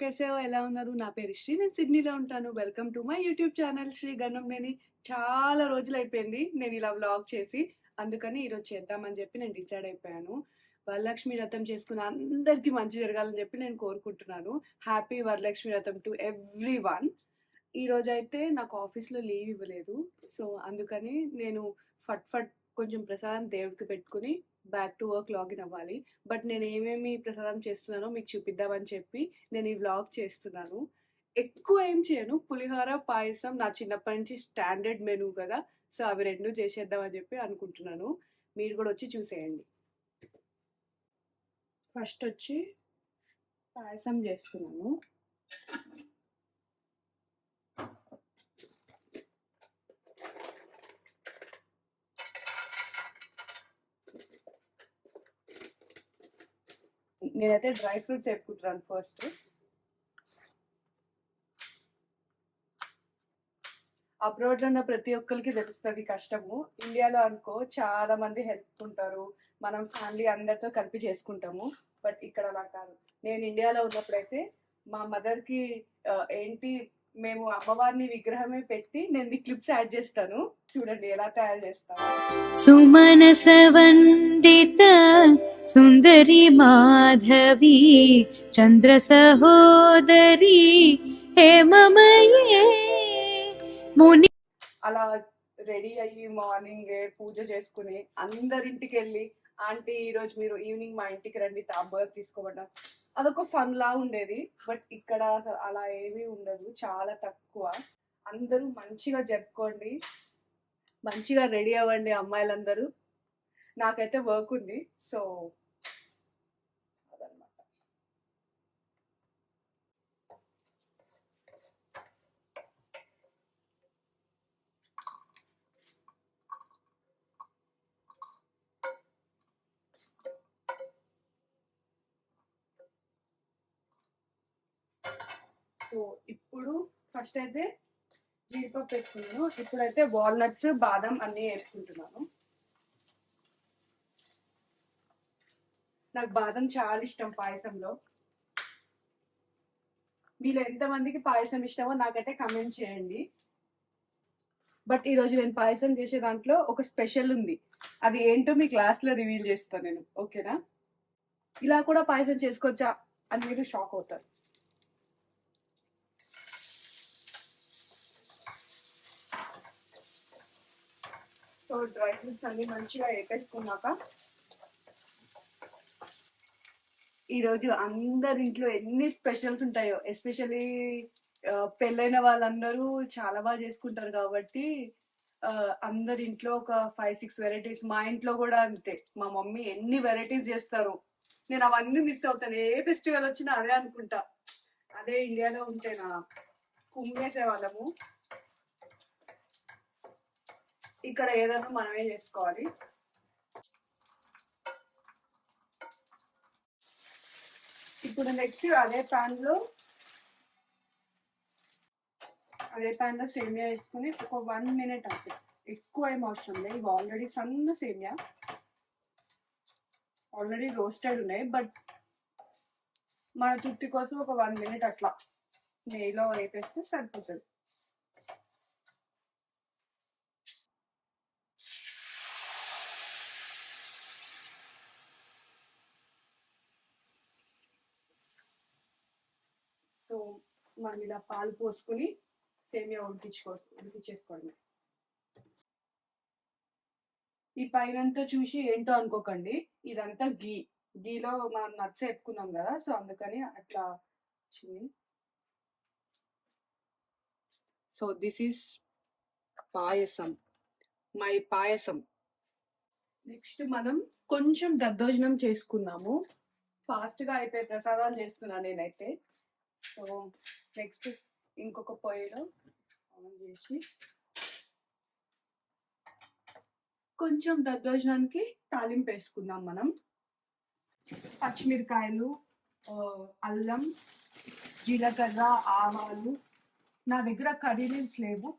కేసే ఎలా ఉన్నారు? నా పేరు శ్రీ. నేను సిడ్నీలో ఉంటాను. Welcome to my YouTube channel Sri Ganam నేను చాలా రోజులు అయిపోయింది నేను ఇలా వ్లాగ్ చేసి. అందుకని ఈరోజు చేద్దామని చెప్పి నేను డిసైడ్ అయిపోయాను. వరలక్ష్మి వ్రతం చేసుకున్న అందరికీ మంచి జరగాలని చెప్పి నేను కోరుకుంటున్నాను. హ్యాపీ వరలక్ష్మి వ్రతం టు ఈరోజు అయితే నాకు ఆఫీస్‌లో లీవ్ ఇవ్వలేదు. సో, అందుకని నేను ఫట్ ఫట్ కొంచెం ప్రసాదం దేవుడికి పెట్టుకొని బ్యాక్ టు వర్క్ లాగిన్ అవ్వాలి. బట్ నేను ఏమేమి ప్రసాదం చేస్తున్నానో మీకు చూపిద్దామని చెప్పి నేను ఈ వ్లాగ్ చేస్తున్నాను. ఎక్కువ ఏం చేయను. పులిహోర, పాయసం నా చిన్నప్పటి నుంచి స్టాండర్డ్ మెనూ కదా! సో, అవి రెండు చేసేద్దామని చెప్పి అనుకుంటున్నాను. మీరు కూడా వచ్చి చూసేయండి. ఫస్ట్ వచ్చి పాయసం చేస్తున్నాను. నేనైతే డ్రై ఫ్రూట్స్ ఏపుకుంటున్నాను ఫస్ట్. అబ్రాడ్‌లో ఉన్న ప్రతి ఒక్కరికి తెలుస్తుంది కష్టము. ఇండియాలో అనుకో చాలా మంది హెల్ప్ ఉంటారు. మనం ఫ్యామిలీ అందరితో కలిపి చేసుకుంటాము. బట్ ఇక్కడ అలా కాదు. నేను ఇండియాలో ఉన్నప్పుడైతే మా మదర్‌కి ఏంటి మేము అమ్మవారిని విగ్రహమే పెట్టి నేను మీ క్లిప్స్ యాడ్ చేస్తాను. చూడండి ఎలా తయారు చేస్తాను సుమనసవందిత సుందరి మాధవి చంద్ర సహోదరి హేమమయే ముని అలా రెడీ అయ్యి మార్నింగ్ పూజ చేసుకుని అందరింటికెళ్ళి ఆంటీ ఈరోజు మీరు ఈవినింగ్ మా ఇంటికి రండి తాంబూలం తీసుకోవడం అదొక ఫన్ లా ఉండేది. బట్ ఇక్కడ అలా ఏమీ ఉండదు. చాలా తక్కువ. అందరూ మంచిగా జరుపుకోండి. మంచిగా రెడీ అవ్వండి అమ్మాయిలందరూ. నాకైతే వర్క్ ఉంది. సో అదనమాట. సో, ఇప్పుడు ఫస్ట్ అయితే జీడిపప్పు పెట్టుకున్నాను. ఇప్పుడైతే వాల్‌నట్స్, బాదం అన్నీ వేసుకుంటున్నాను నాకు బాదం చాలా ఇష్టం పాయసంలో. మీలో ఎంతమందికి పాయసం ఇష్టమో నాకైతే కమెంట్ చేయండి. బట్ ఈరోజు నేను పాయసం చేసే దాంట్లో ఒక స్పెషల్ ఉంది. అది ఏంటో మీ క్లాస్లో రివీల్ చేస్తాను నేను. ఓకేనా? ఇలా కూడా పాయసం చేసుకోవచ్చా అని మీరు షాక్ అవుతారు. సో, డ్రై ఫ్రూట్స్ అన్ని మంచిగా ఈరోజు అందరి ఇంట్లో ఎన్ని స్పెషల్స్ ఉంటాయో ఎస్పెషల్లీ పెళ్ళైన వాళ్ళందరూ చాలా బాగా చేసుకుంటారు కాబట్టి అందరి ఇంట్లో ఒక 5, 6 వెరైటీస్ మా ఇంట్లో కూడా అంతే. మా మమ్మీ ఎన్ని వెరైటీస్ చేస్తారు నేను అవన్నీ మిస్ అవుతాను. ఏ ఫెస్టివల్ వచ్చినా అదే అనుకుంటా. అదే ఇండియాలో ఉంటేనా కుమ్మేసేవాళ్ళము. ఇక్కడ ఏదైనా మనమే చేసుకోవాలి. ఇప్పుడు నెక్స్ట్ అదే ప్యాన్లో అదే ప్యాన్లో సేమియా వేసుకుని ఒక వన్ మినిట్ అంతే. ఎక్కువ ఏం అవసరం లేదు. ఇవి ఆల్రెడీ సన్న సేమియా. ఆల్రెడీ రోస్టెడ్ ఉన్నాయి. బట్ మన తృప్తి కోసం ఒక వన్ మినిట్ అట్లా నెయ్యిలో వేపేస్తే సరిపోతుంది సో, మనం ఇలా పాలు పోసుకొని సేమియా ఉడికించుకో ఉడికించేసుకోండి ఈ పైనంతా చూసి ఏంటో అనుకోకండి. ఇదంతా ఘీ. ఘీలో మనం నచ్చ చెప్పుకున్నాం కదా! సో, అందుకని అట్లా so, this is payasam. My payasam. Next మనం కొంచెం దద్దోజనం చేసుకున్నాము ఫాస్ట్‌గా అయిపోయే ప్రసాదాలు చేస్తున్నా నేనైతే. సో, నెక్స్ట్ ఇంకొక పొయ్యిలో ఆన్ చేసి కొంచెం దద్దోజనానికి తాలింపేసుకుందాం మనం. పచ్చిమిరకాయలు, అల్లం, జీలకర్ర, ఆవాలు నా దగ్గర కర్రీ లీవ్స్ లేవు.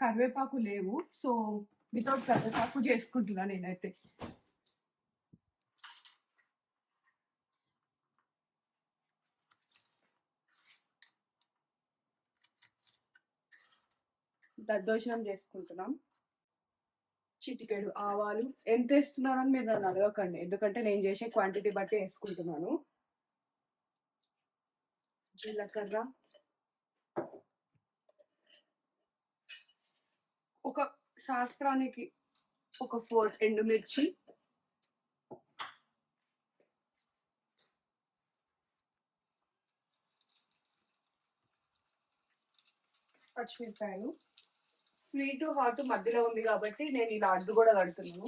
కరివేపాకు లేవు. సో, వితౌట్ కరివేపాకు చేసుకుంటున్నా నేనైతే. దద్దోజనం చేసుకుంటున్నాం. చిటికెడు ఆవాలు ఎంత వేస్తున్నారని మీరు నన్ను అడగకండి. ఎందుకంటే నేను చేసే క్వాంటిటీ బట్టి వేసుకుంటున్నాను. జీలకర్ర. ఒక శాస్త్రానికి ఒక ఫోర్ ఎండుమిర్చి. పచ్చిమిరపకాయలు. స్వీట్ హాట్ మధ్యలో ఉంది కాబట్టి నేను ఇలా అడ్డు కూడా కడుతున్నాను.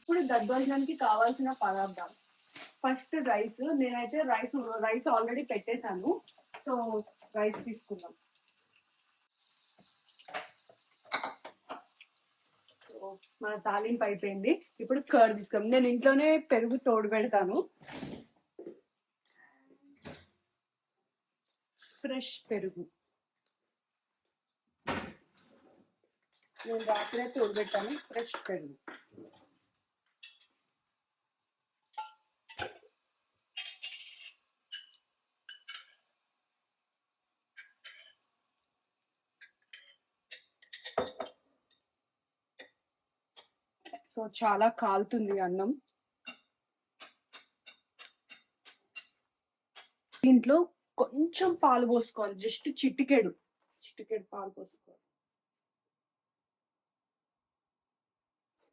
ఇప్పుడు దద్దోజనానికి కావాల్సిన పదార్థాలు. ఫస్ట్ రైస్ నేనైతే రైస్ రైస్ ఆల్రెడీ పెట్టేశాను. సో రైస్ తీసుకుందాం. మన తాలింపు అయిపోయింది. ఇప్పుడు కర్డ్ తీసుకుందాం. నేను ఇంట్లోనే పెరుగు తోడు పెడతాను. ఫ్రెష్ పెరుగు. నేను రాత్రి అయితే ఉడబెట్టాను ఫ్రెష్ పెరుగు. సో చాలా కాలుతుంది అన్నం. దీంట్లో కొంచెం పాలు పోసుకోవాలి. జస్ట్ చిటికెడు. చిటికెడు పాలు పోసుకోవాలి.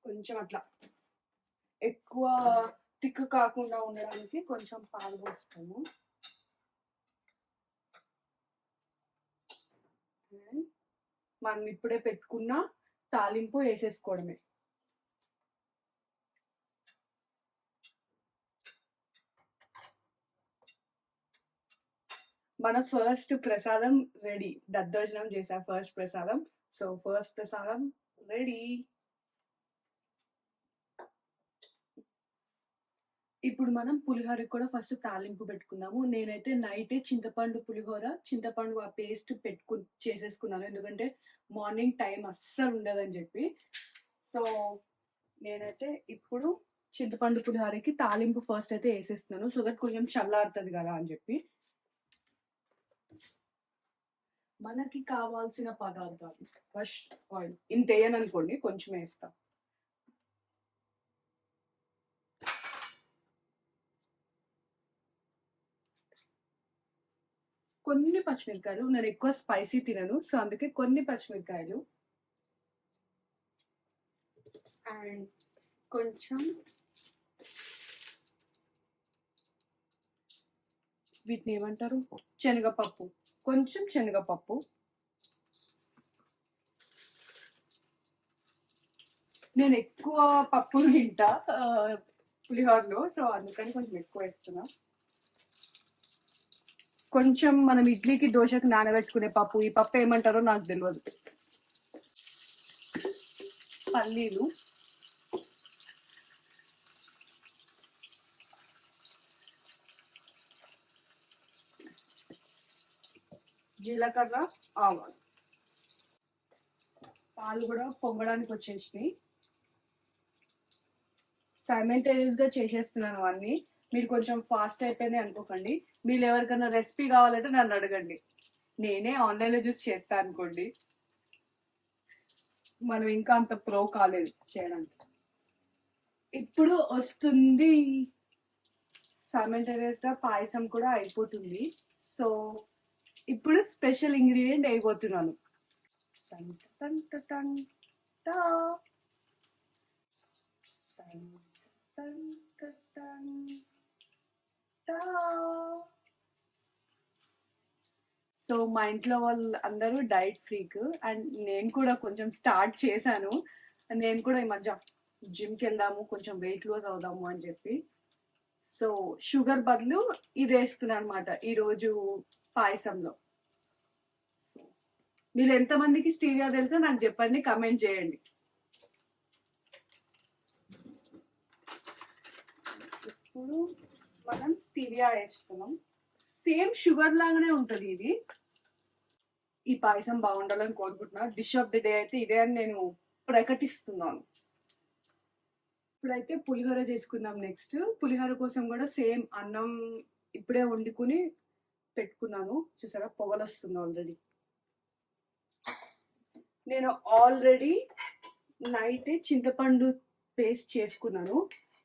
కొంచెం అట్లా. ఎక్కువ తిక్కు కాకుండా ఉండడానికి కొంచెం పాలు పోస్తాము మనం ఇప్పుడే పెట్టుకున్న తాలింపు వేసేసుకోవడమే. మన ఫస్ట్ ప్రసాదం రెడీ దద్దోజనం చేసా ఫస్ట్ ప్రసాదం. సో ఫస్ట్ ప్రసాదం రెడీ ఇప్పుడు మనం పులిహోరకి కూడా ఫస్ట్ తాలింపు పెట్టుకుందాము. నేనైతే నైటే చింతపండు పులిహోర చింతపండు ఆ పేస్ట్ పెట్టుకు చేసేసుకున్నాను. ఎందుకంటే మార్నింగ్ టైం అస్సలు ఉండదని చెప్పి. సో నేనైతే ఇప్పుడు చింతపండు పులిహోరకి తాలింపు ఫస్ట్ అయితే వేసేస్తున్నాను. సో దట్ కొంచెం చల్లారుతుంది కదా అని చెప్పి. మనకి కావాల్సిన పదార్థాలు. ఫస్ట్ ఆయిల్ ఇంత వేయననుకోండి కొంచెం వేస్తా. కొన్ని పచ్చిమిరకాయలు నేను ఎక్కువ స్పైసీ తినను సో అందుకే కొన్ని పచ్చిమిరకాయలు. అండ్ కొంచెం వీటిని ఏమంటారు? శనగపప్పు. కొంచెం శనగపప్పు. నేను ఎక్కువ పప్పులు తింటా పులిహోరలో సో అందుకని కొంచెం ఎక్కువ వేస్తున్నా. కొంచెం మనం ఇడ్లీకి దోశకి నానబెట్టుకునే పప్పు ఈ పప్పు ఏమంటారో నాకు తెలియదు పల్లీలు. జీలకర్ర ఆవాలు. పాలు కూడా పొంగడానికి వచ్చేసినాయి. సైమెంటేనియస్గా చేసేస్తున్నాను అన్ని. మీరు కొంచెం ఫాస్ట్ అయిపోయినాయి అనుకోకండి. మీరు ఎవరికైనా రెసిపీ కావాలంటే నన్ను అడగండి. నేనే ఆన్లైన్లో చూసి చేస్తాను అనుకోండి. మనం ఇంకా అంత ప్రో కాలేదు చేయడానికి. ఇప్పుడు వస్తుంది. సైమెంటేనియస్గా పాయసం కూడా అయిపోతుంది. సో ఇప్పుడు స్పెషల్ ఇంగ్రీడియంట్ అయిపోతున్నాను. సో మా ఇంట్లో వాళ్ళు అందరూ డైట్ ఫ్రీక్ అండ్ నేను కూడా కొంచెం స్టార్ట్ చేశాను. నేను కూడా ఈ మధ్య జిమ్కి వెళ్దాము కొంచెం వెయిట్ లాస్ అవుదాము అని చెప్పి. సో షుగర్ బదులు ఇది వేస్తున్నాను అనమాట ఈరోజు పాయసంలో. మీరు ఎంతమందికి స్టీవియా తెలుసో నాకు చెప్పండి కమెంట్ చేయండి. ఇప్పుడు మనం స్టీవియా వేసుకున్నాం. సేమ్ షుగర్ లాగానే ఉంటుంది ఇది. ఈ పాయసం బాగుండాలని కోరుకుంటున్నా. డిష్ ఆఫ్ ది డే అయితే ఇదే అని నేను ప్రకటిస్తున్నాను. ఇప్పుడైతే పులిహోర చేసుకుందాం నెక్స్ట్. పులిహోర కోసం కూడా సేమ్ అన్నం ఇప్పుడే వండుకుని పెట్టుకున్నాను. చూసారా? పొగలొస్తుంది ఆల్రెడీ నేను ఆల్రెడీ నైట్ చింతపండు పేస్ట్ చేసుకున్నాను.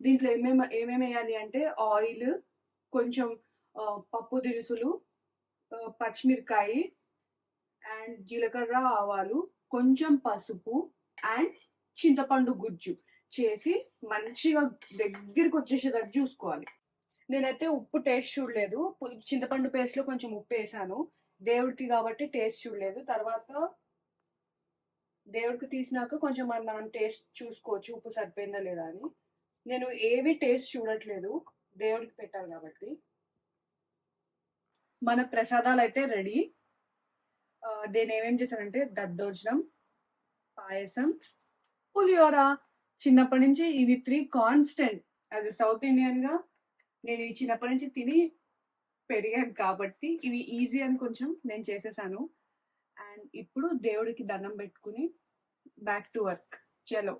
దీంట్లో ఏమేమి ఏమేమి వేయాలి అంటే ఆయిల్ కొంచెం పప్పు దినుసులు పచ్చిమిరకాయి పచ్చిమిరకాయ అండ్ జీలకర్ర ఆవాలు కొంచెం పసుపు అండ్ చింతపండు గుజ్జు చేసి మంచిగా దగ్గరికి వచ్చేసేటట్టు చూసుకోవాలి. నేనైతే ఉప్పు టేస్ట్ చూడలేదు. చింతపండు పేస్ట్లో కొంచెం ఉప్పు వేసాను. దేవుడికి కాబట్టి టేస్ట్ చూడలేదు. తర్వాత దేవుడికి తీసినాక కొంచెం మనం మనం టేస్ట్ చూసుకోవచ్చు. ఉప్పు సరిపోయిందా లేదా అని. నేను ఏవి టేస్ట్ చూడట్లేదు. దేవుడికి పెట్టాలి కాబట్టి. మన ప్రసాదాలు అయితే రెడీ. నేను ఏమేం చేశానంటే దద్దోజనం పాయసం పులిహోర. చిన్నప్పటి నుంచి ఇవి three constant as a south ఇండియన్గా నేను ఈ చిన్నప్పటి నుంచి తిని పెరిగాను కాబట్టి ఇవి ఈజీ అని కొంచెం నేను చేసేసాను. అండ్ ఇప్పుడు దేవుడికి దండం పెట్టుకుని బ్యాక్ టు వర్క్ చలో.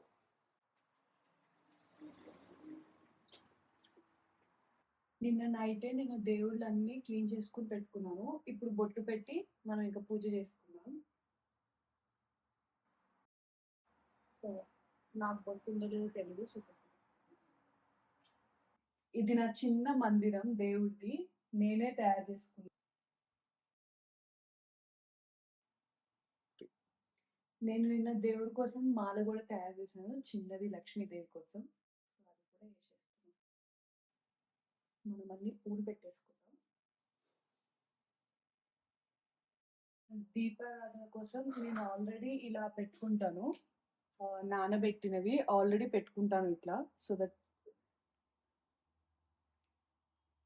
నిన్న నైటే నేను దేవుళ్ళన్నీ క్లీన్ చేసుకుని పెట్టుకున్నాను. ఇప్పుడు బొట్టు పెట్టి మనం ఇంకా పూజ చేసుకున్నాం సో నాకు బొట్టు ఉందో లేదో తెలియదు సూపర్ ఇది నా చిన్న మందిరం దేవుడిది నేనే తయారు చేసుకున్నాను నేను నిన్న దేవుడి కోసం మాల కూడా తయారు చేశాను చిన్నది లక్ష్మీదేవి కోసం. అది కూడా వేసేసుకున్నాను. మనం అన్ని పూలు పెట్టేసుకుంటాం దీపారాధన కోసం నేను ఆల్రెడీ ఇలా పెట్టుకుంటాను. నానబెట్టినవి ఆల్రెడీ పెట్టుకుంటాను ఇట్లా సో దట్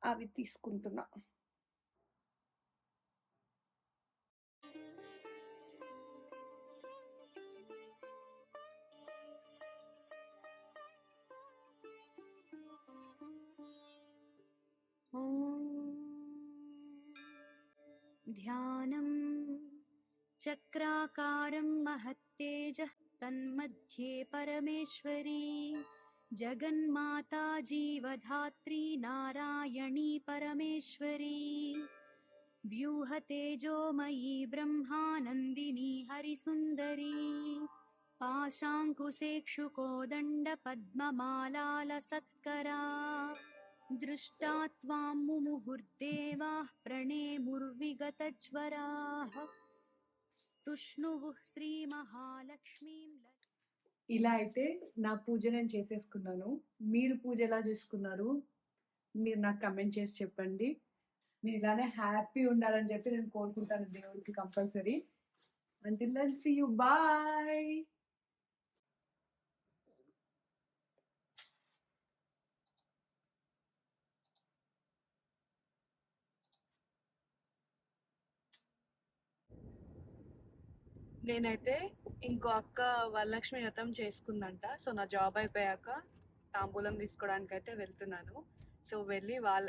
అవి తీసుకుంటున్నా ॐ ध्यानं चक्राकारं महत्तेजः तन्मध्ये परमेश्वरी जगन्माता जीवधात्री नारायणी परमेश्वरी। व्यूहतेजोमयी ब्रह्मानन्दिनी हरिसुन्दरी पाशाङ्कुशेक्षुकोदण्डपद्ममालालसत्करा दृष्टा त्वां मुमुहुर्देवाः प्रणेमुर्विगतज्वराः। तुष्णुवुः श्रीमहालक्ष्मीं ఇలా అయితే నా పూజ నేను చేసేసుకున్నాను. మీరు పూజ ఎలా చేసుకున్నారు? మీరు నాకు కమెంట్ చేసి చెప్పండి. మీరు ఇలానే హ్యాపీ ఉండాలని చెప్పి నేను కోరుకుంటాను దేవుడికి compulsory until then see you bye నేనైతే ఇంకో అక్క వరలక్ష్మి వ్రతం చేసుకుందంట. సో నా జాబ్ అయిపోయాక తాంబూలం తీసుకోవడానికి అయితే వెళ్తున్నాను. సో వెళ్ళి వాళ్ళ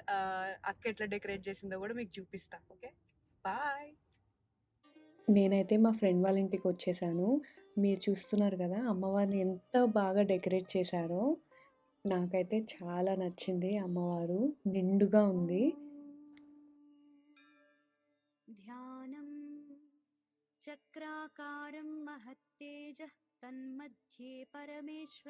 అక్క ఎట్లా డెకరేట్ చేసిందో కూడా మీకు చూపిస్తాను ఓకే? బాయ్! నేనైతే మా ఫ్రెండ్ వాళ్ళ ఇంటికి వచ్చేసాను. మీరు చూస్తున్నారు కదా అమ్మవారిని ఎంత బాగా డెకరేట్ చేశారో నాకైతే చాలా నచ్చింది అమ్మవారు. నిండుగా ఉంది.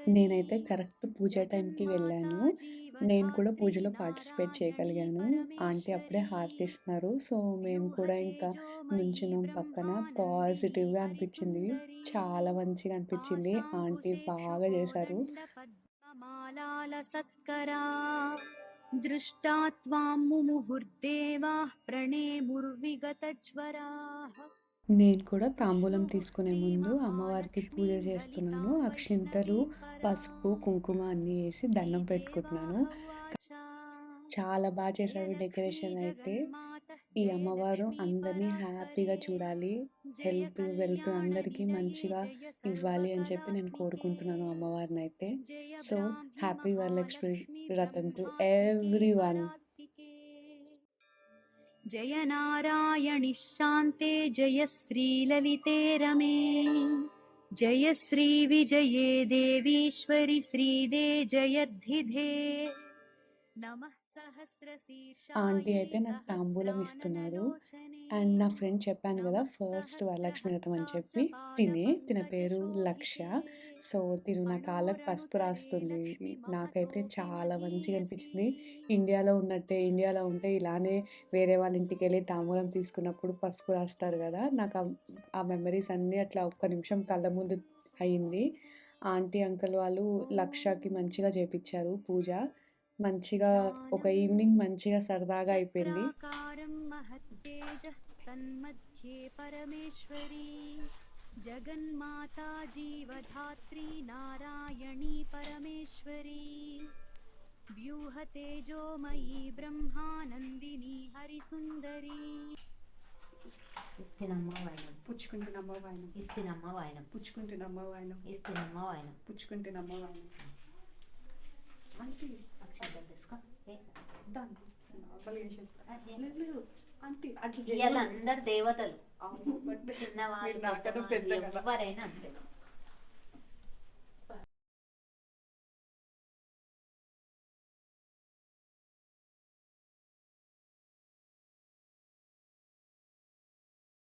నేనైతే కరెక్ట్ పూజ టైంకి వెళ్ళాను. నేను కూడా పూజలో పార్టిసిపేట్ చేయగలిగాను. ఆంటీ అప్పుడే హారతి ఇస్తున్నారు సో మేము కూడా ఇంకా నుంచున్నాం పక్కన. పాజిటివ్గా అనిపించింది. చాలా మంచిగా అనిపించింది. ఆంటీ బాగా చేశారు. సత్కరా దృష్టా త్వాం ముముహుర్దేవాः ప్రణేముర్విగతజ్వరాः. నేను కూడా తాంబూలం తీసుకునే ముందు అమ్మవారికి పూజ చేస్తున్నాను. అక్షింతలు పసుపు కుంకుమ అన్నీ వేసి దండం పెట్టుకుంటున్నాను. చాలా బాగా చేశారు డెకరేషన్ అయితే. ఈ అమ్మవారు అందరినీ హ్యాపీగా చూడాలి. హెల్త్ వెల్త్ అందరికీ మంచిగా ఇవ్వాలి అని చెప్పి నేను కోరుకుంటున్నాను అమ్మవారిని అయితే so happy Varalakshmi Vratham to everyone జయ నారాయణి శాంతే జయ శ్రీలలితే రమే జయ శ్రీ విజయే దేవీశ్వరి శ్రీదే జయర్ధిధే. నమః ఆంటీ అయితే నాకు తాంబూలం ఇస్తున్నారు అండ్ నా ఫ్రెండ్ చెప్పాను కదా ఫస్ట్ వరలక్ష్మి వ్రతం అని చెప్పి. తినే తిన పేరు లక్ష్య సో తిను నా కాళ్ళకు పసుపు రాస్తుంది. నాకైతే చాలా మంచిగా అనిపించింది. ఇండియాలో ఉన్నట్టే ఇండియాలో ఉంటే ఇలానే వేరే వాళ్ళ ఇంటికి వెళ్ళి తాంబూలం తీసుకున్నప్పుడు పసుపు రాస్తారు కదా! నాకు ఆ- మెమరీస్ అన్నీ అట్లా ఒక్క నిమిషం కళ్ళ ముందు అయింది. ఆంటీ అంకుల్ వాళ్ళు లక్షకి మంచిగా చేపించారు పూజ. మంచిగా ఒక ఈవినింగ్ మంచిగా సరదాగా అయిపోయింది. జగన్మాతా జీవధాత్రీ నారాయణీ పరమేశ్వరీ. వ్యూహతేజోమయీ బ్రహ్మానందిని హరిసుందరీ. ఇస్తినమ్మ వాయనం. పుచ్చుకుంటున్నమ్మ వాయనం. ఇస్తినమ్మ వాయనం. పుచ్చుకుంటున్నమ్మ వాయనం. ఇస్తినమ్మ వాయనం. పుచ్చుకుంటున్నమ్మ వాయనం. అక్షంతలు తీసుకో. ఏ, అందరు దేవతలు. చిన్నవాళ్ళు. ఎవరైనా అంతే.